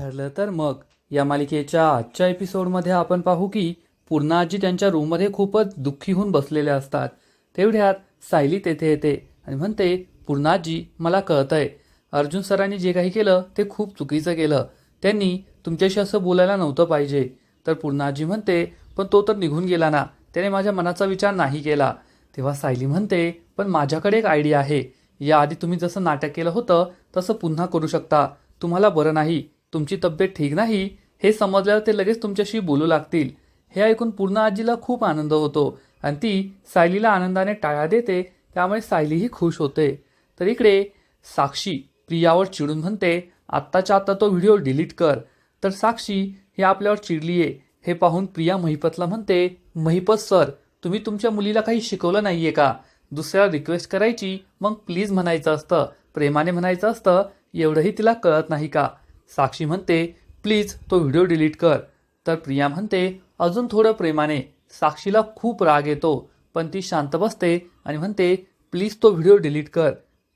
ठरलं तर मग. या मालिकेच्या आजच्या एपिसोडमध्ये आपण पाहू की पूर्णाजी त्यांच्या रूममध्ये खूपच दुःखी होऊन बसलेल्या असतात. तेवढ्यात सायली तेथे येते. आणि म्हणते पूर्णाजी मला कळतंय. अर्जुन सरांनी जे काही केलं ते खूप चुकीचं केलं. त्यांनी तुमच्याशी असं बोलायला नव्हतं पाहिजे. तर पूर्णाजी म्हणते पण तो तर निघून गेला ना. त्याने माझ्या मनाचा विचार नाही केला. तेव्हा सायली म्हणते पण माझ्याकडे एक आयडिया आहे. याआधी तुम्ही जसं नाटक केलं होतं तसं पुन्हा करू शकता. तुम्हाला बरं नाही. तुमची तब्येत ठीक नाही? हे समजल्यावर ते लगेच तुमच्याशी बोलू लागतील. हे ऐकून पूर्ण आजीला खूप आनंद होतो आणि ती सायलीला आनंदाने टाळ्या देते त्यामुळे सायलीही खुश होते. तर इकडे साक्षी प्रियावर चिडून म्हणते आत्ताच्या आत्ता तो व्हिडिओ डिलीट कर. तर साक्षी ही आपल्यावर चिडलीये. हे पाहून प्रिया महिपतला म्हणते महिपत सर तुम्ही तुमच्या मुलीला काही शिकवलं नाहीये का? दुसऱ्याला रिक्वेस्ट करायची मग प्लीज म्हणायचं असतं प्रेमाने म्हणायचं असतं एवढंही तिला कळत नाही का? साक्षी म्हणते प्लीज तो व्हिडिओ डिलीट कर. तर प्रिया म्हणते अजून थोडं प्रेमाने. साक्षीला खूप राग येतो पण ती शांत बसते आणि म्हणते प्लीज तो व्हिडिओ डिलीट कर.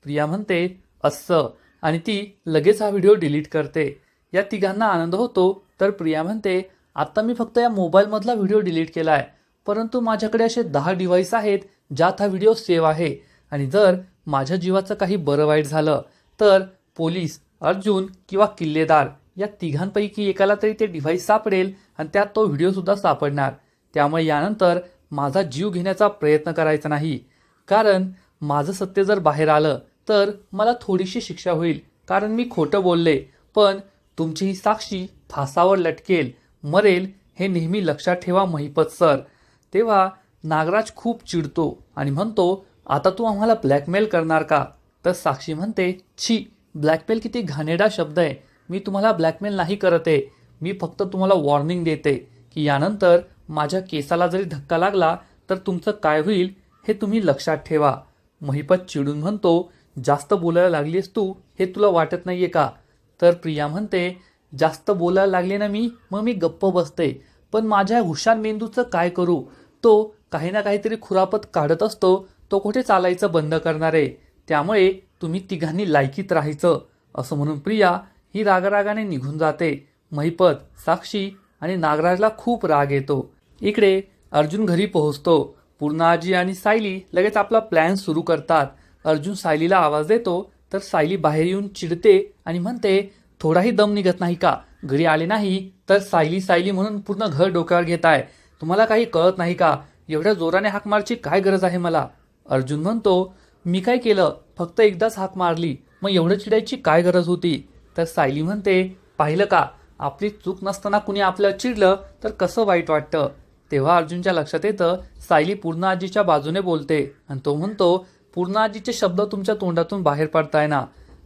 प्रिया म्हणते असं. आणि ती लगेच हा व्हिडिओ डिलीट करते. या तिघांना आनंद होतो तर प्रिया म्हणते आत्ता मी फक्त या मोबाईलमधला व्हिडिओ डिलीट केला आहे परंतु माझ्याकडे असे दहा डिव्हाइस आहेत ज्यात हा व्हिडिओ सेव्ह आहे. आणि जर माझ्या जीवाचं काही बरं वाईट झालं तर पोलीस अर्जुन किंवा किल्लेदार या तिघांपैकी एकाला तरी ते डिव्हाइस सापडेल आणि त्यात तो व्हिडिओसुद्धा सापडणार. त्यामुळे यानंतर माझा जीव घेण्याचा प्रयत्न करायचा नाही. कारण माझं सत्य जर बाहेर आलं तर मला थोडीशी शिक्षा होईल. कारण मी खोटं बोलले पण तुमची ही साक्षी फासावर लटकेल मरेल हे नेहमी लक्षात ठेवा महिपत सर. तेव्हा नागराज खूप चिडतो आणि म्हणतो आता तू आम्हाला ब्लॅकमेल करणार का? तर साक्षी म्हणते छी ब्लॅकमेल किती घाणेरडा शब्द आहे. मी तुम्हाला ब्लॅकमेल नाही करत आहे. मी फक्त तुम्हाला वॉर्निंग देते की यानंतर माझ्या केसाला जरी धक्का लागला तर तुमचं काय होईल हे तुम्ही लक्षात ठेवा. महिपत चिडून म्हणतो जास्त बोलायला लागलीस तू? हे तुला वाटत नाहीये का? तर प्रिया म्हणते जास्त बोलायला लागले ना मी मग मी गप्प बसते. पण माझ्या हुशार मेंदूचं काय करू? तो काही ना काहीतरी खुरापत काढत असतो. तो कुठे चालायचं बंद करणार आहे? त्यामुळे तुम्ही तिघांनी लायकीत राहायचं असं म्हणून प्रिया ही रागरागाने निघून जाते. महिपत साक्षी आणि नागराजला खूप राग येतो. इकडे अर्जुन घरी पोहोचतो. पूर्णाजी आणि सायली लगेच आपला प्लॅन सुरू करतात. अर्जुन सायलीला आवाज देतो तर सायली बाहेर येऊन चिडते आणि म्हणते थोडाही दम निघत नाही का? घरी आले नाही तर सायली सायली म्हणून पूर्ण घर डोक्यावर घेत आहे. तुम्हाला काही कळत नाही का? एवढ्या जोराने हाक मारची काय गरज आहे मला? अर्जुन म्हणतो मी काय केलं? फक्त एकदाच हाक मारली मग एवढं चिडायची काय गरज होती? तर सायली म्हणते पाहिलं का आपली चूक नसताना कुणी आपल्याला चिडलं तर कसं वाईट वाटतं? तेव्हा अर्जुनच्या लक्षात येतं सायली पूर्ण आजीच्या बाजूने बोलते आणि तो म्हणतो पूर्ण आजीचे शब्द तुमच्या तोंडातून बाहेर पडताय ना.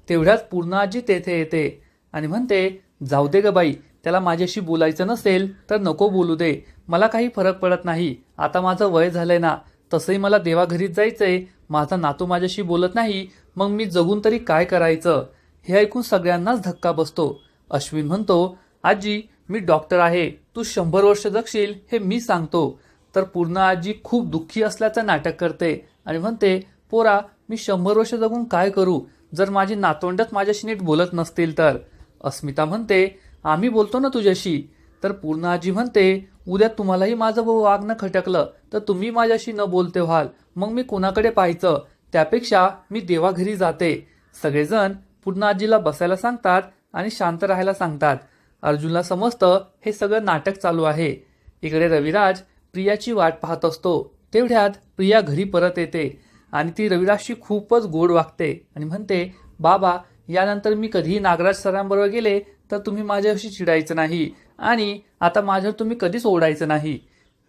तेवढ्याच पूर्ण आजी तेथे येते. आणि म्हणते जाऊ दे ग बाई त्याला माझ्याशी बोलायचं नसेल तर नको बोलू दे. मला काही फरक पडत नाही. आता माझं वय झालंय ना. तसंही मला देवाघरीच आहे माझा नातू माझ्याशी बोलत नाही. मग मी जगून तरी काय करायचं? हे ऐकून सगळ्यांनाच धक्का बसतो. अश्विन म्हणतो आजी मी डॉक्टर आहे. तू शंभर वर्ष जगशील हे मी सांगतो. तर पूर्ण आजी खूप दुःखी असल्याचं नाटक करते आणि म्हणते पोरा मी शंभर वर्ष जगून काय करू? जर माझी नातवंडच माझ्याशी नीट बोलत नसतील तर. अस्मिता म्हणते आम्ही बोलतो ना तुझ्याशी. तर पूर्ण आजी म्हणते उद्या तुम्हालाही माझं वागणं खटकलं तर तुम्ही माझ्याशी न बोलते व्हाल. मग मी कोणाकडे पाहायचं? त्यापेक्षा मी देवाघरी जाते. सगळेजण पूर्ण आजीला बसायला सांगतात आणि शांत राहायला सांगतात. अर्जुनला समजतं हे सगळं नाटक चालू आहे. इकडे रविराज प्रियाची वाट पाहत असतो. तेवढ्यात प्रिया घरी परत येते आणि ती रविराजशी खूपच गोड वागते आणि म्हणते बाबा यानंतर मी कधीही नागराज सरांबरोबर गेले तर तुम्ही माझ्याशी चिडायचं नाही. आणि आता माझ्यावर तुम्ही कधीच ओढायचं नाही.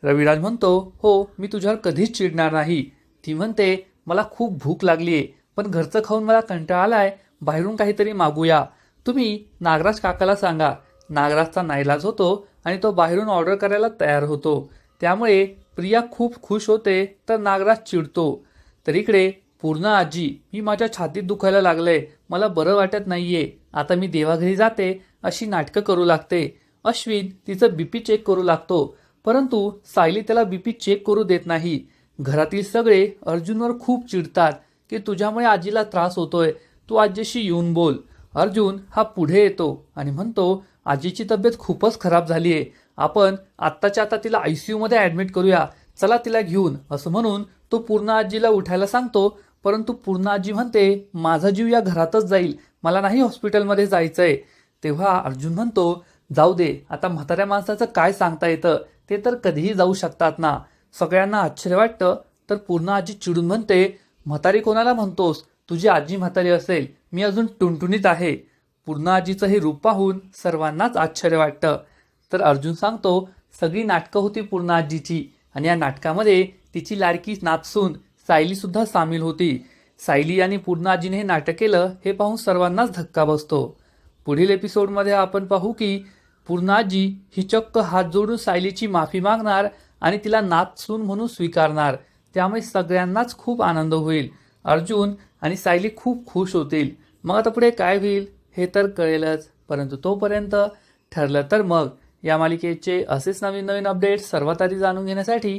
रविराज म्हणतो हो मी तुझ्यावर कधीच चिडणार नाही. ती म्हणते मला खूप भूक लागली आहे पण घरचं खाऊन मला कंटाळा आलाय बाहेरून काहीतरी मागूया. तुम्ही नागराज काकाला सांगा. नागराजचा नाईलाज होतो आणि तो बाहेरून ऑर्डर करायला तयार होतो. त्यामुळे प्रिया खूप खुश होते तर नागराज चिडतो. तर इकडे पूर्ण आजी मी माझ्या छातीत दुखायला लागलंय. मला बरं वाटत नाहीये. आता मी देवाघरी जाते अशी नाटकं करू लागते. अश्विन तिचं बीपी चेक करू लागतो. परंतु सायली त्याला बीपी चेक करू देत नाही. घरातील सगळे अर्जुनवर खूप चिडतात की तुझ्यामुळे आजीला त्रास होतोय तू आजीशी येऊन बोल. अर्जुन हा पुढे येतो आणि म्हणतो आजीची तब्येत खूपच खराब झाली आहे आपण आत्ताच्या आता तिला आय सी यूमध्ये ॲडमिट करूया. चला तिला घेऊन. असं म्हणून तो पूर्ण आजीला उठायला सांगतो परंतु पूर्ण आजी म्हणते माझा जीव या घरातच जाईल. मला नाही हॉस्पिटलमध्ये जायचंय. तेव्हा अर्जुन म्हणतो जाऊ दे आता म्हाताऱ्या माणसाचं काय सांगता येतं? ते तर कधीही जाऊ शकतात ना. सगळ्यांना आश्चर्य वाटतं. तर पूर्ण आजी चिडून म्हणते म्हातारी कोणाला म्हणतोस? तुझी आजी म्हातारी असेल. मी अजून टुणटुणीत आहे. पूर्ण आजीचं हे रूप पाहून सर्वांनाच आश्चर्य वाटतं. तर अर्जुन सांगतो सगळी नाटकं होती पूर्ण आजीची. आणि या नाटकामध्ये तिची लाडकी नाचसून सायली सुद्धा सामील होती. सायली आणि पूर्ण आजीने हे नाटक केलं हे पाहून सर्वांनाच धक्का बसतो. पुढील एपिसोडमध्ये आपण पाहू की पूर्ण आजी ही चक्क हात जोडून सायलीची माफी मागणार आणि तिला नाचसून म्हणून स्वीकारणार. त्यामुळे सगळ्यांनाच खूप आनंद होईल. अर्जुन आणि सायली खूप खुश होतील. मग आता पुढे काय होईल हे तर कळेलच. परंतु तोपर्यंत ठरलं तर मग. या मालिकेचे असेच नवीन नवीन अपडेट्स सर्वात आधी जाणून घेण्यासाठी